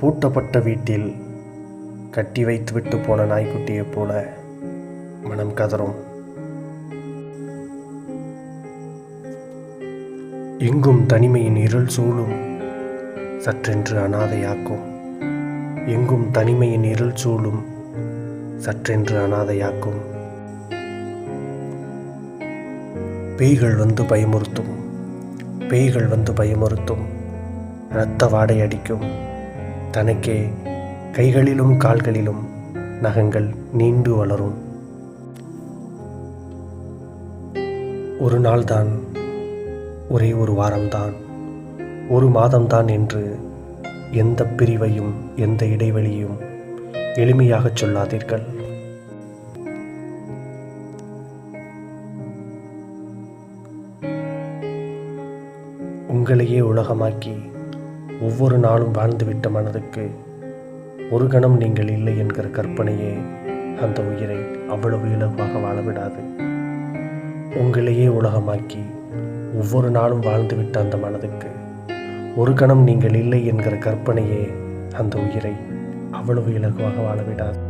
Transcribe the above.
பூட்டப்பட்ட வீட்டில் கட்டி வைத்துவிட்டு போன நாய்க்குட்டியைப் போல மனம் கதறும். எங்கும் தனிமையின் இருள் சூழும் சற்றென்று அனாதையாக்கும். எங்கும் தனிமையின் இருள் சூழும் சற்றென்று அனாதையாக்கும். பேய்கள் வந்து பயமுறுத்தும் பேய்கள் வந்து பயமுறுத்தும் இரத்த வாடை அடிக்கும். தனக்கே கைகளிலும் கால்களிலும் நகங்கள் நீண்டு வளரும். ஒரு நாள்தான் ஒரே ஒரு வாரம்தான் ஒரு மாதம்தான் என்று எந்த பிரிவையும் எந்த இடைவெளியும் எளிமையாகச் சொல்லாதீர்கள். உங்களையே உலகமாக்கி ஒவ்வொரு நாளும் வாழ்ந்துவிட்ட மனதுக்கு ஒரு கணம் நீங்கள் இல்லை என்கிற கற்பனையே அந்த உயிரை அவ்வளவு இலகுவாக வாழவிடாது. உங்களையே உலகமாக்கி ஒவ்வொரு நாளும் வாழ்ந்துவிட்ட அந்த மனதுக்கு ஒரு கணம் நீங்கள் இல்லை என்கிற கற்பனையே அந்த உயிரை அவ்வளவு இலகுவாக வாழவிடாது.